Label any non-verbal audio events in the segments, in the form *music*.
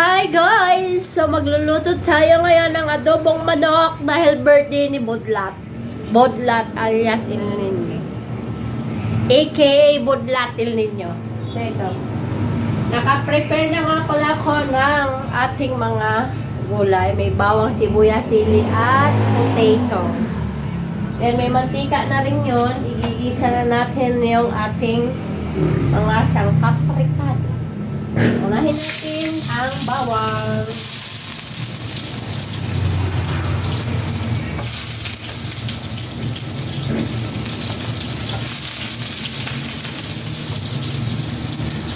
Hi guys! So magluluto tayo ngayon ng adobong manok dahil birthday ni Budlat. Budlat alias Il Nino. AKA Budlat Il Nino. So ito. Naka-prepare na nga pala ako ng ating mga gulay. May bawang sibuyas, sili at potato. Then may mantika na rin yun. Igigisa na natin yung ating mga sangkap ricado. Unahin natin ang bawang.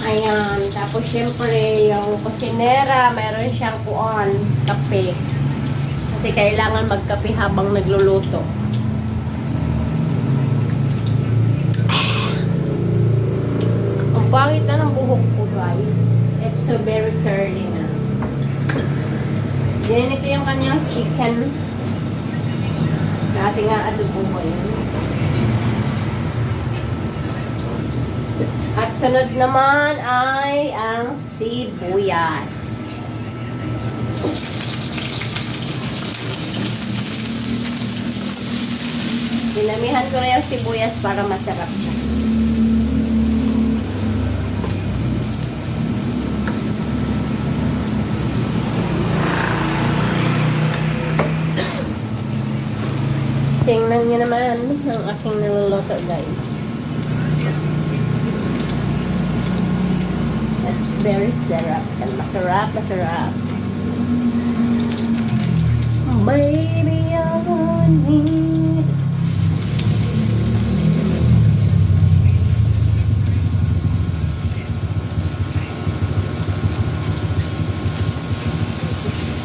Ayan. Tapos, syempre, yung kusinera, meron siyang kuon, kape. Kasi kailangan magkape habang nagluluto. Ang pangit na ng buhok ko, guys. So very curly na. Then, ito yung kanyang chicken. Dati nga yun. At sunod naman ay ang sibuyas. Dinamihan ko na yung sibuyas para masarap siya. Tingnan niyo naman ang aking niluluto, guys. That's very sarap. And masarap, masarap. Baby, I want it.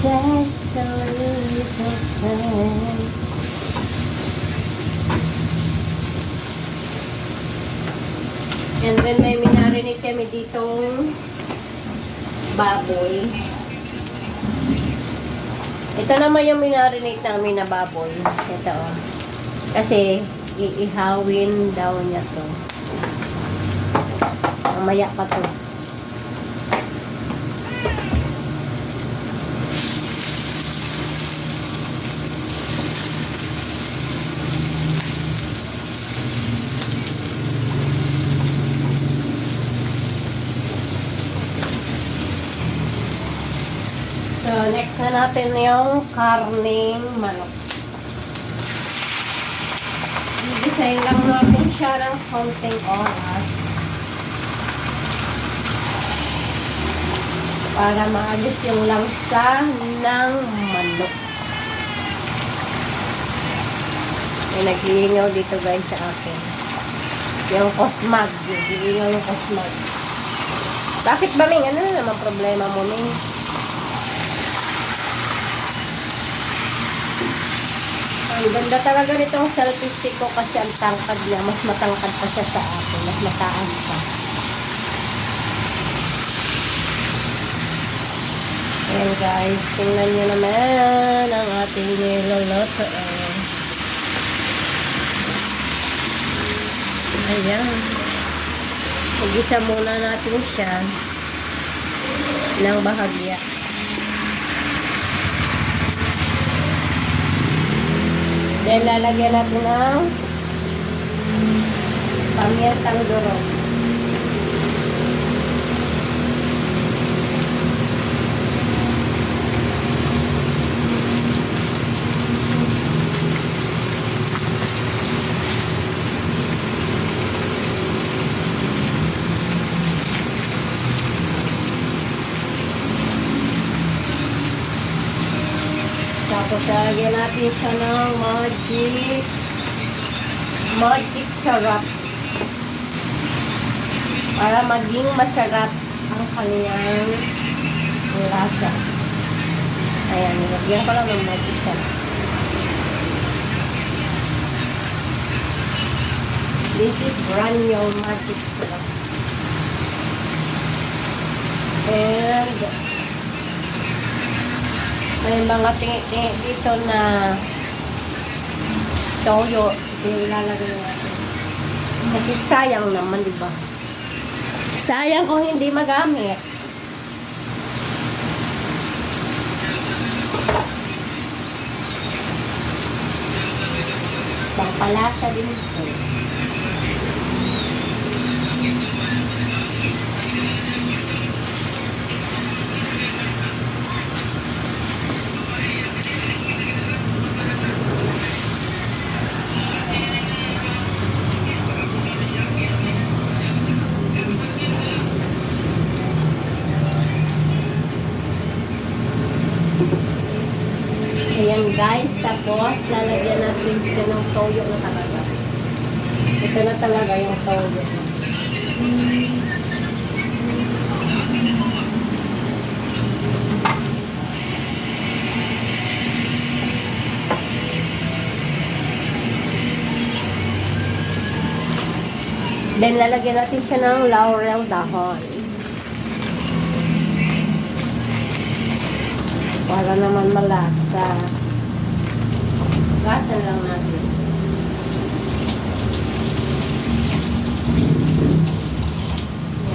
Just a little And then may minarinig kami ditong baboy. Ito naman yung minarinig namin na baboy. Ito. oh. Kasi iihawin daw niya to. Mamaya pa to. So, next na natin yung karning manok. Gigisayin lang natin siya ng konting oras. Para maalis yung langsa ng manok. May naghihingaw dito guys sa akin. Yung Cosmag. Naghihingaw yung Cosmag. Bakit ba, Ming? Ano na naman problema mo, Ming? Ang ganda talaga nitong selfie stick ko kasi ang tangkad niya. Mas matangkad pa siya sa akin. Mas mataas pa. Ayan guys, tingnan nyo naman ang ating niloloto. Ayan. Mag-isa muna natin siya ng bahagya. Then, lalagyan natin ng pamiyatang durog. Tapos lalagyan natin siya ng magic magic sarap para maging masarap ang kanyang lasa. Ayan, nilagyan ko lang ng magic sarap. This is brand new magic sarap. And may mga tingi-tingi dito na toyo. Ilalagay natin. Kasi sayang naman, di ba? Sayang kung hindi magamit. Pampalasa din ito. Ayan guys, tapos lalagyan natin siya ng toyo na talaga. Ito na talaga yung toyo. Then lalagyan natin siya ng laurel dahon. Para naman malasa. Gasan lang natin.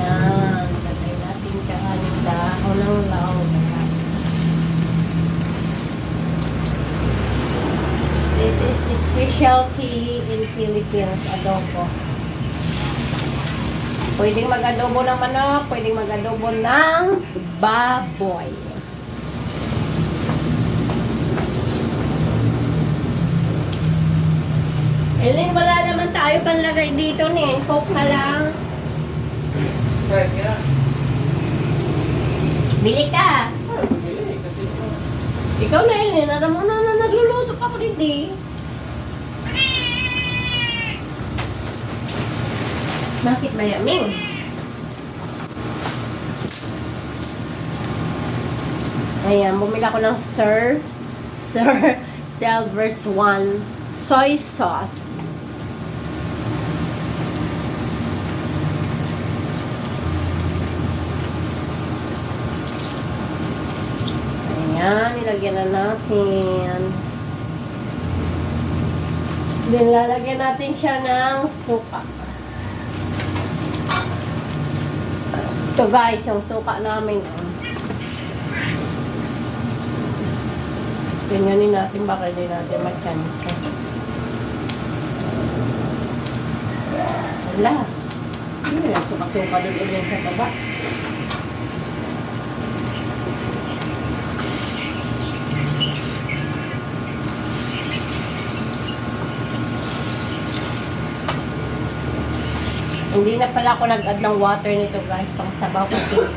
Yan. Lagay natin siya ng dahon ng laurel. This is specialty in Philippines, adobo. Pwedeng mag-adobo ng manok, pwedeng mag-adobo ng baboy. Ellen, wala naman tayo panlagay dito ni Coke na lang. Kahit nga. Bili ka. Ikaw na Ellen, alam mo na, na nagluluto pa rin di. Bakit ba yaming? Ayan, bumili ako ng Sir, *laughs* Sir Silver's One soy sauce. Ayan, nilagyan na natin. Then, lalagyan natin siya ng suka. Ito guys, yung suka namin. oh. Ganyanin natin, baka hindi natin magkansa. Wala. Hindi suka-suka din ulit sa baba. Hindi na pala ako nag-add ng water nito guys, pang sabaw kasi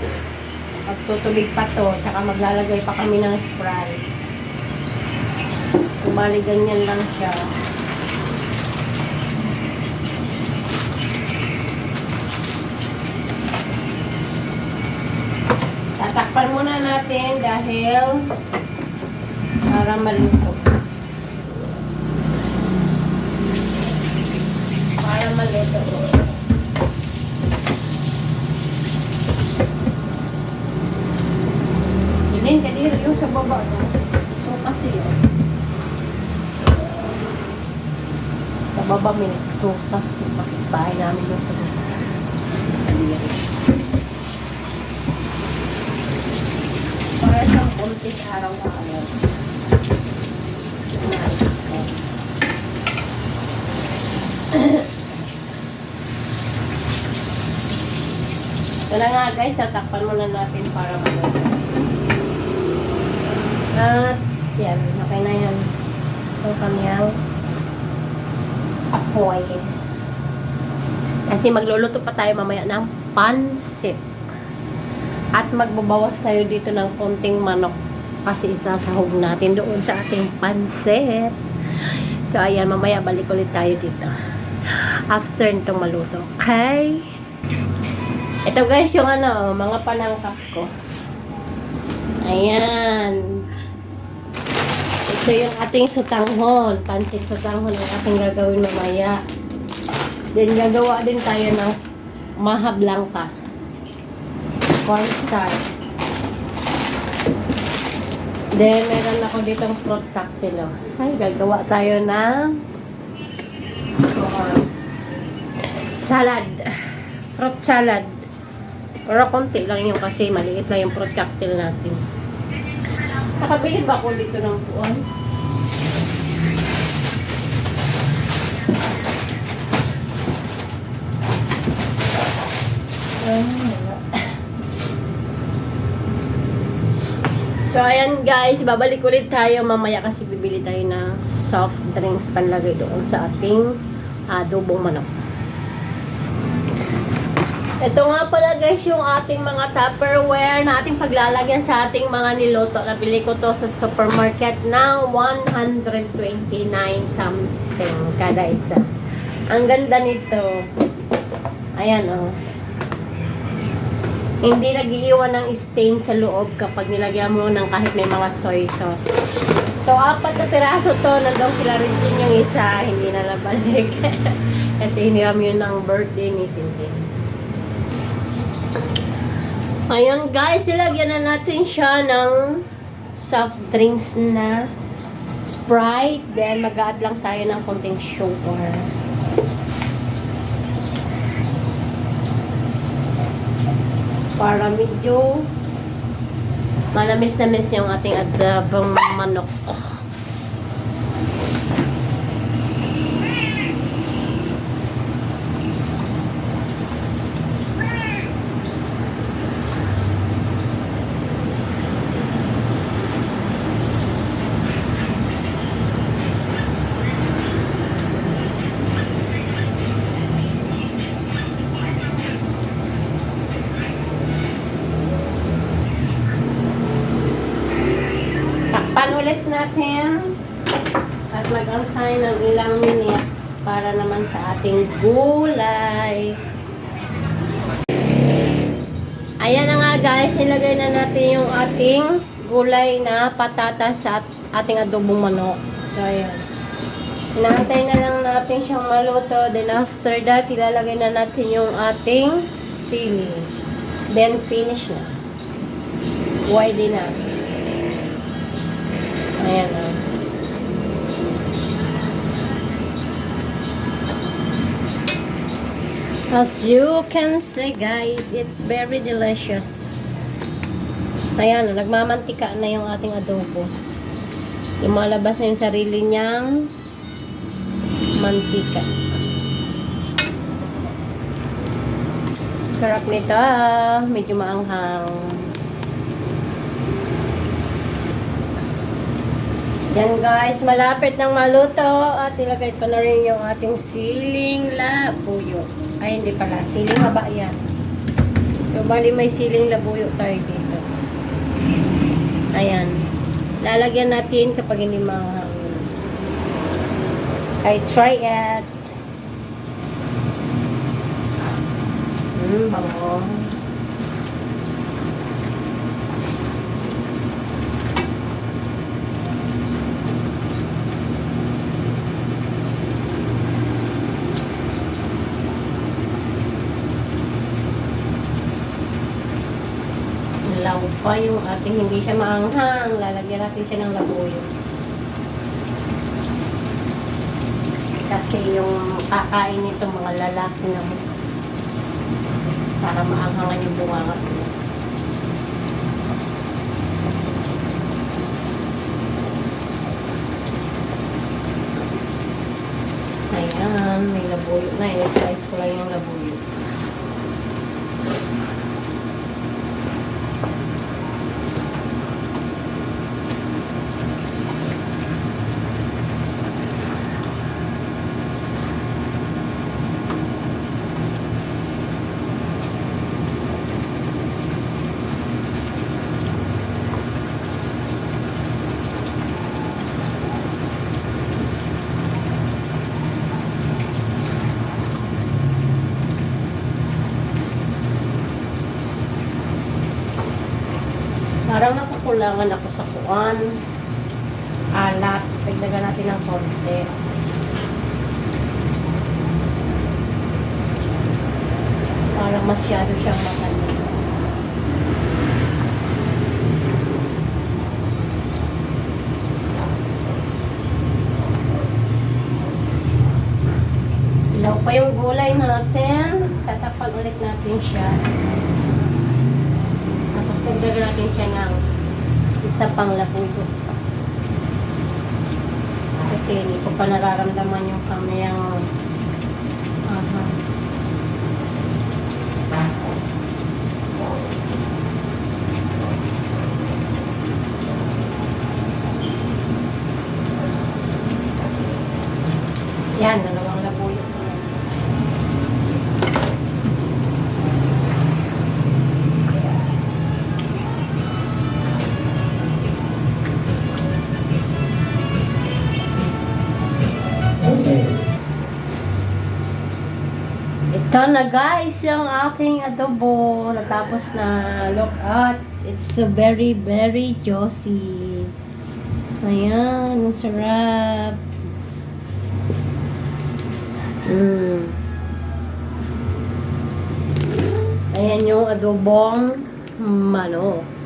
magtutubig pa to, tsaka maglalagay pa kami ng Sprite. Kumali ganyan lang siya. Tatakpan muna natin dahil para maluto. Para maluto. Yun, kadiri yung sa baba. no? So, kasi. Sa baba may sofa. Bahay namin yung sa. Para siyang buntis araw-araw. Ito na nga guys, tatakpan muna natin para maluto. At, yan, okay na yan. Ito kanyang apoy. Kasi magluluto pa tayo mamaya ng pansit. At magbabawas tayo dito ng konting manok. Kasi isasahog natin doon sa ating pansit. So, ayan, mamaya balik ulit tayo dito. After nitong maluto. Okay? Ito guys, yung ano, mga panangkap ko. Ayan. Ito yung ating sutanghon. Pansit sutanghon ang ating gagawin mamaya. Then gagawa din tayo ng mahablangka. Cornstarch. Then meron ako ditong fruit cocktail. Ay, gagawa tayo ng salad. Fruit salad. Pero konti lang yung kasi maliit lang yung fruit cocktail natin. Nakabili ba ako dito ng puwan? *coughs* So, ayan guys, babalik ulit tayo mamaya kasi bibili tayo ng soft drinks panlagay doon sa ating adobong manok. Ito nga pala guys yung ating mga Tupperware na ating paglalagyan sa ating mga niluto. Nabili ko to sa supermarket ng 129 something kada isa. Ang ganda nito. Ayan oh. Hindi nagiiwan ng stain sa loob kapag nilagyan mo ng kahit may mga soy sauce. So, apat na piraso to. Nandong sila rin yung isa. Hindi na nabalik. *laughs* Kasi hiniram yun ng birthday ni Tintin. Ayun guys, ilagyan na natin siya ng soft drinks na Sprite. Then, mag-add lang tayo ng konting sugar. para medyo malamis-namis yung ating adabang manok. Para naman sa ating gulay. Ayan na nga guys, nilagay na natin yung ating gulay na patatas at- ating adobong manok. So, ayan. Inaantay na lang natin siyang maluto. Then after that, ilalagay na natin yung ating sili. Then finish na. Pwede na. Ayan o. As you can see guys, it's very delicious. Ayan nagmamantika na yung ating adobo. Lumalabas na yung sarili niyang mantika. Sarap nito ah. Medyo maanghang. Yan guys, malapit ng maluto at ilagay pa na rin yung ating siling labuyo. Ay, hindi pala. Siling haba yan. So, bali may siling labuyo tayo dito. Ayan. Lalagyan natin kapag hindi mga I try it. Hmm, bango. Pa yung ating hindi siya maanghang. Lalagyan natin siya ng labuyo. Kasi yung kakain nito mga lalaki na para maanghangan yung bunganga nila. Ayan, may labuyo na. I-slice ko lang yung labuyo. Parang nakukulangan ako sa kuan. Alat. Dagdagan natin ng konti. Parang masyado siyang matamis. Ilaw pa yung gulay natin. Tatakpan ulit natin siya. Tapos dagdagan natin siya ng isa pang lapugo. Kasi hindi ko pa nararamdaman yung kamayang Ito na guys, yung ating adobo. Natapos na. Look at. It's so very, very juicy. Ayan, ang sarap. Mm. Ayan yung adobong manok.